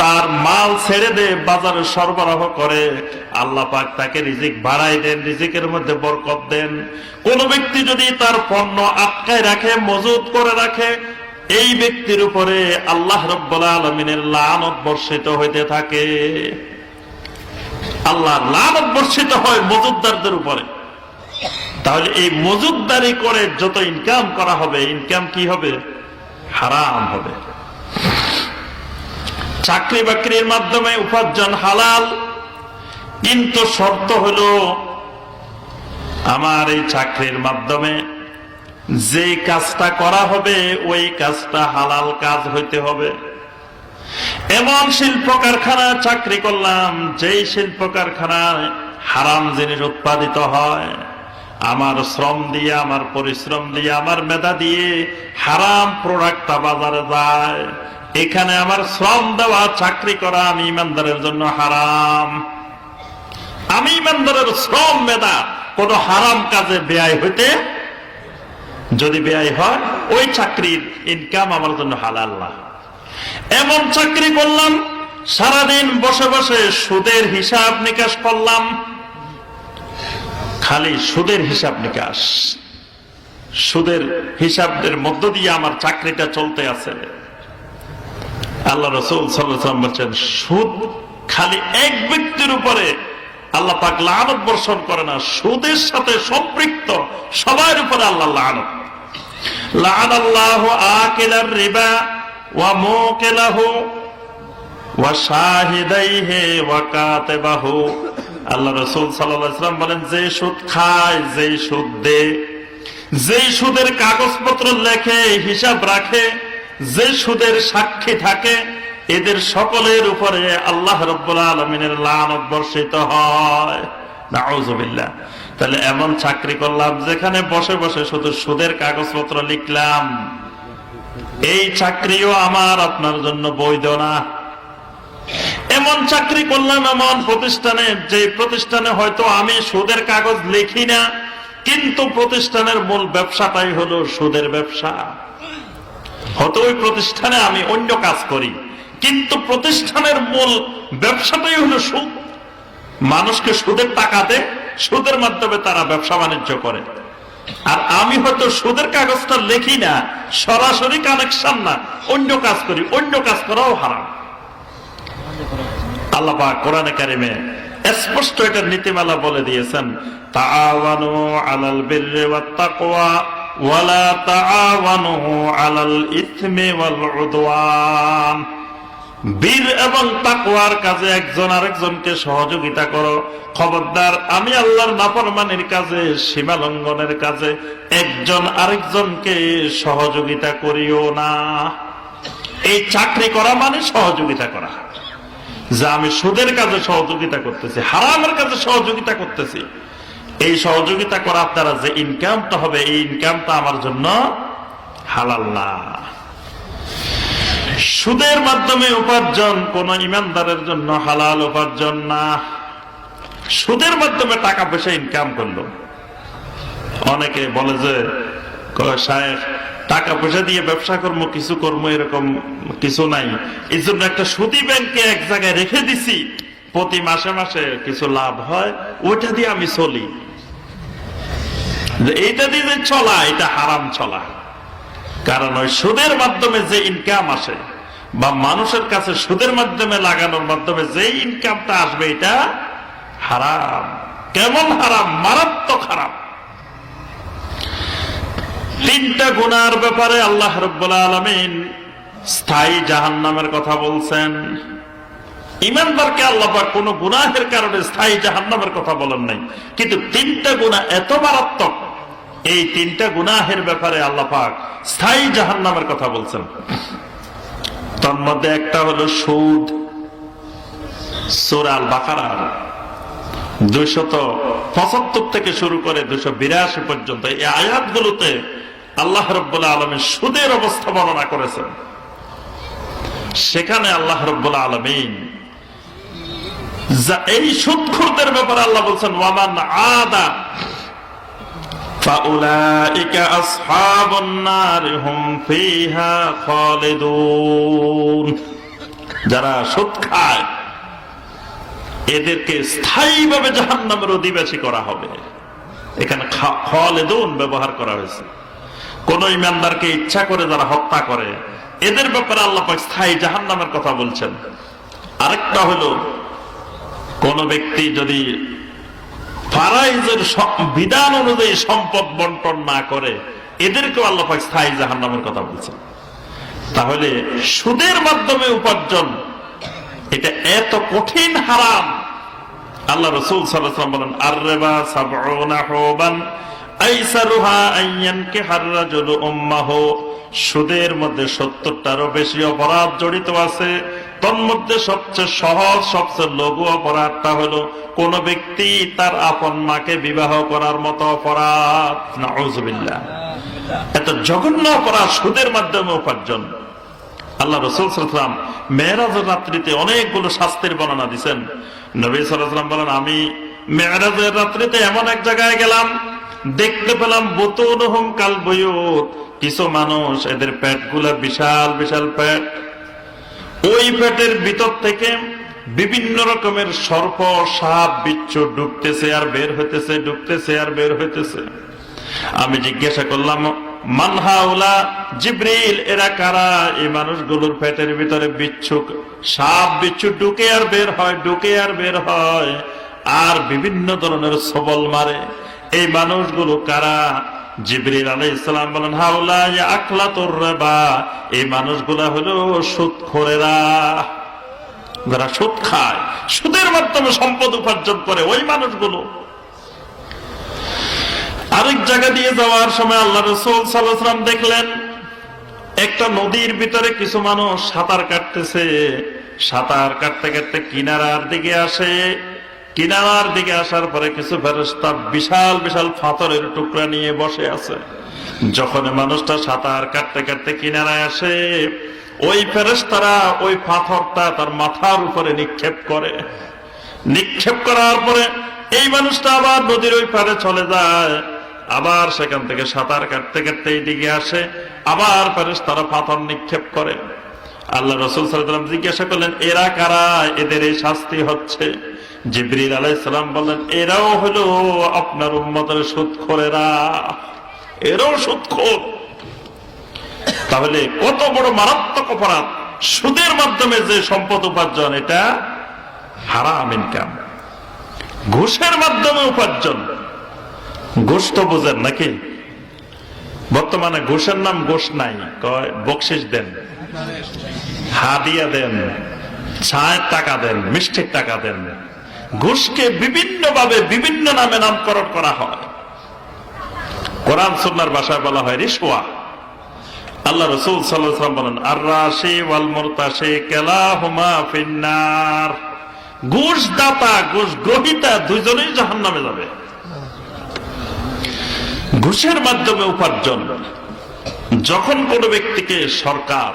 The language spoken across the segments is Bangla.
তার মাল ছেড়ে দে, বাজারে সরবরাহ করে। আল্লাহ পাক তাকে রিজিক বাড়াই দেন, রিজিকের মধ্যে বরকত দেন। কোন ব্যক্তি যদি তার পণ্য আটকায় রাখে, মজুত করে রাখে, এই ব্যক্তির উপরে আল্লাহ রব্বুল আলমিনের লানত বর্ষিত হইতে থাকে। আল্লাহ লানত বর্ষিত হয় মজুদদারদের উপরে। তাহলে এই মজুদদারি করে যত ইনকাম করা হবে, ইনকাম কি হবে? হারাম হবে। চাকরি বাকরির মাধ্যমে উপার্জন হালাল, কিন্তু শর্ত হলো আমার এই চাকরির মাধ্যমে যে কাজটা করা হবে, ওই কাজটা হালাল কাজ হইতে হবে। এমন শিল্প কারখানায় চাকরি করলাম, যেই শিল্প কারখানায় হারাম জিনিস উৎপাদিত হয়, আমার শ্রম দিয়ে, আমার পরিশ্রম দিয়ে, আমার মেধা দিয়ে হারাম প্রোডাক্টটা বাজারে যায়। এখানে আমার শ্রম দেওয়া, চাকরি করা আমি ইমানদারের জন্য হারাম। আমি ইমানদারের শ্রম মেধা, কোন হারাম কাজে ব্যয় হইতে যদি ব্যয় হয়, ওই চাকরির ইনকাম আমার জন্য হালাল না। এমন চাকরি করলাম, সারাদিন বসে বসে সুদের হিসাব নিকাশ করলাম, খালি সুদের হিসাব নিকাশ। সুদের হিসাবদের মধ্য দিয়ে আমার চাকরিটা চলতে আছে। আল্লাহ রসুল বলছেন, সুদ খালি এক ব্যক্তির উপরে আল্লাহ পাক লানত বর্ষণ করে না, সুদের সাথে সম্পৃক্ত সবার উপরে আল্লাহ লানত। লান আল্লাহ আল্লাহ রাসূল বলেন, যে সুদ খায় যে সুদ দে যে সুদের কাগজপত্র লেখে, হিসাব রাখে যে সুদের সাক্ষী থাকে, এদের সকলের উপরে আল্লাহ রব্বুল আলমিনের লানত বর্ষিত হয়। তাহলে এমন চাকরি করলাম, যেখানে বসে বসে শুধু সুদের কাগজপত্র লিখলাম। এই চাকরিও আমার, আপনার জন্য বৈধ না। এমন চাকরি করলাম, এমন প্রতিষ্ঠানে, যে প্রতিষ্ঠানে হয়তো আমি সুদের কাগজ লিখি না, কিন্তু প্রতিষ্ঠানের মূল ব্যবসাটাই হলো সুদের ব্যবসা। হয়তো ওই প্রতিষ্ঠানে আমি অন্য কাজ করি। কিন্তু প্রতিষ্ঠানের মূল ব্যবসাটাই হলো সুদ। মানুষকে সুদের টাকা দেয়, সুদের মাধ্যমে তারা ব্যবসা বাণিজ্য করে। আর আমি হয়তো সুদের কাগজটা লিখি না, সরাসরি কানেকশন না, অন্য কাজ করি, অন্য কাজ করাও হারাম। আল্লাহ কোরআনে কারিমে স্পষ্ট এটার নীতিমালা বলে দিয়েছেন, তাআওয়ানু আলাল বিররি ওয়াত ওয়ালা তাআওয়ানু আলাল ইথমি ওয়াল বীর এবং তাকওয়ার কাজে একজন আরেকজনকে সহযোগিতা করো। খবরদার, আমি আল্লাহর নাফরমানির কাজে সীমা লঙ্ঘনের কাজে একজন আরেকজনকে সহযোগিতা করিও না। এই চাকরি করা মানে সহযোগিতা করা। যে আমি সুদের কাজে সহযোগিতা করতেছি, হারামের কাজে সহযোগিতা করতেছি। এই সহযোগিতা করার দ্বারা যে ইনকামটা হবে, এই ইনকামটা আমার জন্য হালাল না। সুদের মাধ্যমে উপার্জন, কোন ইমানদারের জন্য হালাল উপার্জন না। সুদের মাধ্যমে টাকা পয়সা ইনকাম করল। অনেকে বলে যে সাহেব, টাকা পয়সা দিয়ে ব্যবসা কর্ম কিছু কর্ম এরকম কিছু নাই। এই জন্য একটা সুদী ব্যাংকে এক জায়গায় রেখে দিছি। প্রতি মাসে মাসে কিছু লাভ হয়, ওইটা দিয়ে আমি চলি। এইটা দিয়ে যে চলা, এটা হারাম চলা। কারণ ওই সুদের মাধ্যমে যে ইনকাম আসে বা মানুষের কাছে সুদের মাধ্যমে লাগানোর মাধ্যমে যে ইনকামটা আসবে, এটা হারাম। কেমন হারাম? মারাত্মক হারাম। তিনটা গুনার ব্যাপারে আল্লাহ রব্বুল আলমিন স্থায়ী জাহান নামের কথা বলছেন। ইমানদারকে আল্লাহ কোন গুনাহের কারণে স্থায়ী জাহান নামের কথা বলেন নাই। কিন্তু তিনটা গুণা এত মারাত্মক এই তিনটা গুনাহের ব্যাপারে আল্লাহ পাক স্থায়ী জাহান নামের কথা বলছেন। তার মধ্যে একটা হলো সুদ। সুরাল বাকারার দুইশত পঁচাত্তর থেকে শুরু করে দুশো বিরাশি পর্যন্ত এই আয়াতগুলোতে আল্লাহ রব্বুল্লাহ আলমীর সুদের অবস্থা বর্ণনা করেছেন। সেখানে আল্লাহ রব্বুল্লাহ আলমিন এই সুদখুরদের ব্যাপারে আল্লাহ বলছেন ওয়ামান আদা فأولئك أصحاب النار هم فيها خالدون যারা সুদ খায় এদেরকে স্থায়ীভাবে জাহান নামের অধিবাসী করা হবে এখানে খালেদুন ব্যবহার করা হয়েছে কোন ইমানদারকে ইচ্ছা করে যারা হত্যা করে এদের ব্যাপারে আল্লাহ পাক স্থায়ী জাহান নামের কথা বলছেন আরেকটা হলো কোন ব্যক্তি যদি ফারাইজের বিধান অনুযায়ী সম্পদ বন্টন না করে, এদেরকেও আল্লাপাক স্থায়ী জাহান নামের কথা বলছেন। তাহলে সুদের মাধ্যমে উপার্জন, এটা এত কঠিন হারাম। আল্লাহ রসুল বলেন আর সুদের মধ্যে সত্তরটারও বেশি অপরাধ জড়িত আছে। তন্মধ্যে সবচেয়ে সহজ, সবচেয়ে লঘু অপরাধটা হলো কোন ব্যক্তি তার আপন মাকে বিবাহ করার মতো অপরাধ। এত জঘন্য অপরাধ সুদের মাধ্যমে উপার্জন। আল্লাহ রসুল সাল্লাম মেয়েরাজের রাত্রিতে অনেকগুলো শাস্তির বর্ণনা দিচ্ছেন নবী সাল্লাম বলেন, আমি মেয়েরাজের রাত্রিতে এমন এক জায়গায় গেলাম, দেখতে পেলাম বোতন হোম কাল কিছু মানুষ এদের পেট বিশাল বিশাল পেট। ওই পেটের ভিতর থেকে বিভিন্ন রকমের সর্প, সাপ, বিচ্ছু ডুবতেছে আর বের হইতেছে, ডুবতেছে আর বের হইতেছে। আমি জিজ্ঞাসা করলাম মানহাউলা জিব্রিল, এরা কারা? এই মানুষগুলোর পেটের ভিতরে বিচ্ছুক সাপ, বিচ্ছু ঢুকে আর বের হয়, ঢুকে আর বের হয়, আর বিভিন্ন ধরনের সবল মারে। এই মানুষগুলো কারা? জিবরিল আলাই ইসলাম বলেন হাউলা আকলা তোর বা এই মানুষগুলা হলো সুদ খোরেরা যারা সুদ খায়, সুদের মাধ্যমে সম্পদ উপার্জন করে ওই মানুষগুলো। আরেক জায়গা দিয়ে যাওয়ার সময় আল্লাহ রসুল সাল্লাম দেখলেন, একটা নদীর ভিতরে কিছু মানুষ সাঁতার কাটতেছে। সাঁতার কাটতে কাটতে কিনারার দিকে আসে। কিনারার দিকে আসার পরে কিছু ফেরস্তা বিশাল বিশাল পাথরের টুকরা নিয়ে বসে আছে। যখন মানুষটা সাঁতার কাটতে কাটতে কিনারায় আসে, ওই ফেরেস্তারা ওই পাথরটা তার মাথার উপরে নিক্ষেপ করে। নিক্ষেপ করার পরে এই মানুষটা আবার নদীর ওই পারে চলে যায়। আবার সেখান থেকে সাঁতার কাটতে কাটতে এইদিকে আসে, আবার পারে তারা পাথর নিক্ষেপ করে। আল্লাহ রসুল সাল্লাম জিজ্ঞাসা করলেন, এরা কারা? এদের এই শাস্তি হচ্ছে? জিবরিল আলাইসালাম বললেন, এরাও হলো আপনার উম্মতের সুৎখোরেরা। এরাও সুৎখোর। তাহলে কত বড় মারাত্মক অপরাধ। সুদের মাধ্যমে যে সম্পদ উপার্জন, এটা হারাম ইনকাম ঘুষের মাধ্যমে উপার্জন। ঘুষ তো বোঝেন নাকি? বর্তমানে ঘুষের নাম ঘুষ নাই। কয় বকশিস দেন, হাদিয়া দেন ছায়ের টাকা দেন, মিষ্টির টাকা দেন। ঘুষকে বিভিন্ন ভাবে বিভিন্ন নামে নামকরণ করা হয়। কোরআন সুন্নার ভাষায় বলা হয় রিসওয়া আল্লাহ রসুল সাল্লাম বলেন আর রাশি ওয়াল মুরতাশি কেলাহুমা ফিন্নার। ঘুষ দাতা ঘুষ গ্রহিতা দুইজনেই জাহান নামে যাবে। ঘুষের মাধ্যমে উপার্জন। যখন কোন ব্যক্তিকে সরকার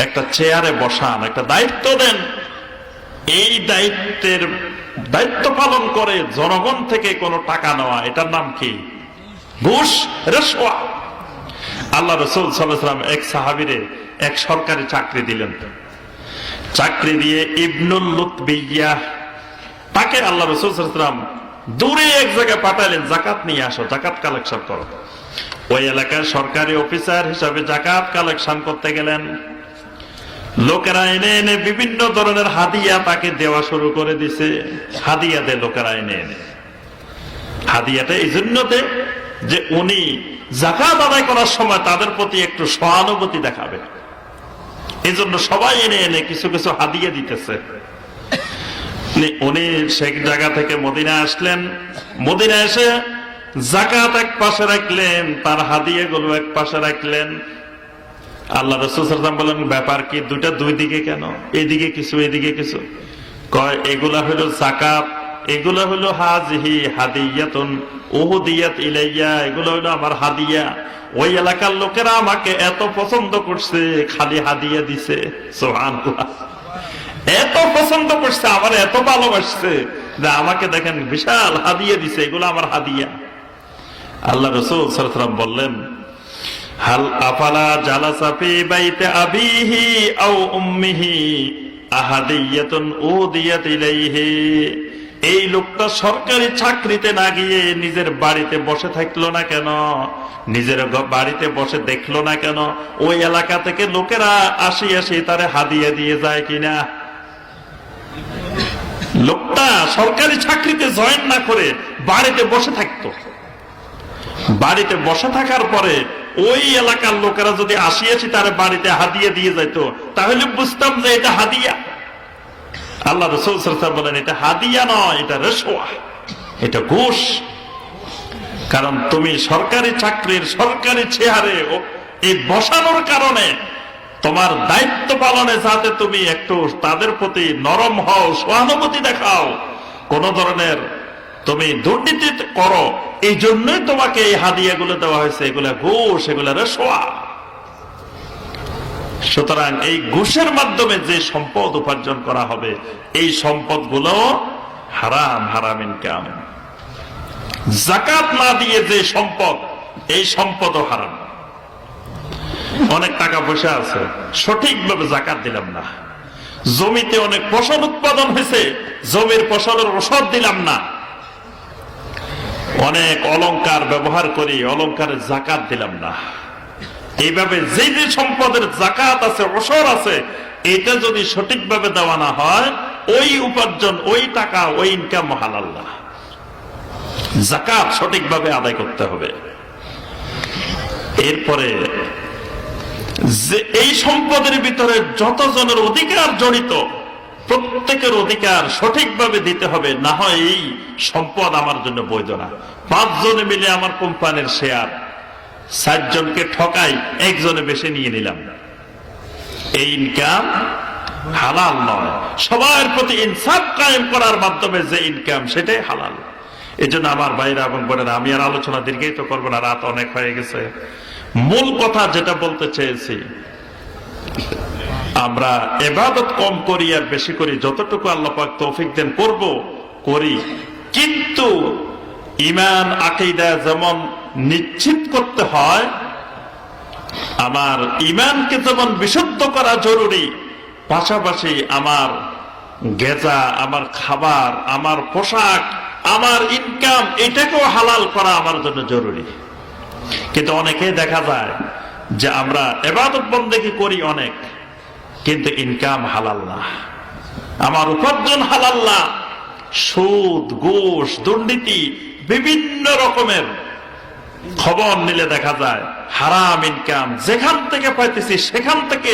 একটা চেয়ারে বসান, একটা দায়িত্ব দেন এই দায়িত্বের দায়িত্ব পালন করে জনগণ থেকে কোনো টাকা নেওয়া, এটার নাম কি? ঘুষ রেশোয়া আল্লাহ রসুল সাল্লাম এক সাহাবিরে এক সরকারি চাকরি দিলেন। চাকরি দিয়ে ইবনুল লুতবিয়া তাকে আল্লাহ রসুল সাল্লাম দূরে এক জায়গায় পাঠালেন, জাকাত নিয়ে আসো, জাকাত কালেকশন করো। ওই এলাকার সরকারি অফিসার হিসাবে জাকাত কালেকশন করতে গেলেন। লোকেরা এনে এনে বিভিন্ন ধরনের হাদিয়া তাকে দেওয়া শুরু করে দিছে। হাদিয়া দে লোকেরা এনে এনে। হাদিয়াটা এই জন্য যে উনি জাকাত আদায় করার সময় তাদের প্রতি একটু সহানুভূতি দেখাবে। এই জন্য সবাই এনে এনে কিছু কিছু হাদিয়া দিতেছে। উনি সেই জায়গা থেকে মদিনা আসলেন। মদিনা এসে জাকাত এক পাশে রাখলেন, তার হাদিয়ে গুলো এক পাশে রাখলেন। আল্লাহ রসুলাম বলেন, ব্যাপার কি, দুইটা দুই দিকে কেন? এদিকে কিছু এদিকে কিছু? কয়, এগুলা হলো জাকাত এগুলো হলো হাজহি হাদিয়াতুন উহুদিয়াত ইলাইয়া, এগুলো হলো আমার হাদিয়া। ওই এলাকার লোকেরা আমাকে এত পছন্দ করছে, খালি হাদিয়া দিছে। সুবহানাল্লাহ। এত পছন্দ করছে, আমার এত ভালোবাসছে যে আমাকে দেখেন বিশাল হাদিয়া দিছে, এগুলো আমার হাদিয়া। আল্লাহ রসুল সাল্লাম বললেন হাল আফালা জালাসা ফি বাইতে আবিহি আও উম্মিহি আহাদিয়াতুন উদিয়াত ইলাইহি। এই লোকটা সরকারি চাকরিতে না গিয়ে নিজের বাড়িতে বসে থাকল না কেন? নিজের বাড়িতে বসে দেখল না কেন? ওই এলাকা থেকে লোকেরা আসি আসি তারে হাদিয়া দিয়ে যায় কিনা? লোকটা সরকারি চাকরিতে জয়েন না করে বাড়িতে বসে থাকতো। বাড়িতে বসে থাকার পরে ওই এলাকার লোকেরা যদি আসিয়াছি, তার বাড়িতে হাদিয়া দিয়ে যাইত, তাহলে বুঝতাম যে এটা হাদিয়া। আল্লাহ রসুল বলেন, এটা হাদিয়া নয়, এটা রেশোয়া এটা ঘুষ। কারণ তুমি সরকারি চাকরির সরকারি চেহারে এই বসানোর কারণে তোমার দায়িত্ব পালনে যাতে তুমি একটু তাদের প্রতি নরম হও, সহানুভূতি দেখাও। কোন ধরনের তুমি দুর্নীতি করো এই জন্যই তোমাকে এই হাদিয়াগুলো দেওয়া হয়েছে। এগুলা ঘুষ, এগুলা রেশোয়া সুতরাং এই ঘুষের মাধ্যমে যে সম্পদ উপার্জন করা হবে, এই সম্পদগুলো হারাম হারাম ইনকাম। জাকাত না দিয়ে যে সম্পদ, এই সম্পদও হারাম। অনেক টাকা পয়সা আছে, সঠিকভাবে জাকাত দিলাম না। জমিতে অনেক ফসল উৎপাদন হয়েছে, জমির ফসলের ওষুধ দিলাম না। অনেক অলংকার ব্যবহার করি, অলংকারের জাকাত দিলাম না। এইভাবে যে যে সম্পদের জাকাত আছে, ওসর আছে, এটা যদি সঠিকভাবে দেওয়া না হয়, ওই উপার্জন, ওই টাকা, ওই ইনকাম হালাল না। জাকাত সঠিকভাবে আদায় করতে হবে। এরপরে, যে এই সম্পদের ভিতরে যতজনের অধিকার জড়িত প্রত্যেকের অধিকার সঠিকভাবে দিতে হবে, না হয় এই সম্পদ আমার জন্য বৈধ না। পাঁচজনে মিলে আমার কোম্পানির শেয়ার ষাট জনকে ঠকাই, একজনে বেশি নিয়ে নিলাম। এই ইনকাম হালাল নয়। সবার প্রতি ইনসাফ কায়েম করার মাধ্যমে যে ইনকাম সেটাই হালাল। এই জন্য আমার ভাইরা এবং বোনেরা, আমি আর আলোচনা দীর্ঘায়িত করব না, রাত অনেক হয়ে গেছে। মূল কথা যেটা বলতে চেয়েছি আমরা এবাদত কম করি আর বেশি করি, যতটুকু আল্লাহ পাক তৌফিক দেন করব, করি। কিন্তু ইমান আকিদা যেমন নিশ্চিত করতে হয়, আমার ইমানকে যেমন বিশুদ্ধ করা জরুরি, পাশাপাশি আমার গেজা, আমার খাবার, আমার পোশাক, আমার ইনকাম এটাকেও হালাল করা আমার জন্য জরুরি। কিন্তু অনেকে দেখা যায় যে আমরা এবাদত বন্দেগী করি অনেক। কিন্তু ইনকাম হালাল না আমার উপার্জন হালাল না সুদ, ঘুষ, দুর্নীতি বিভিন্ন রকমের খবর নিলে দেখা যায়, হারাম ইনকাম, যেখান থেকে পাইতেছি সেখান থেকে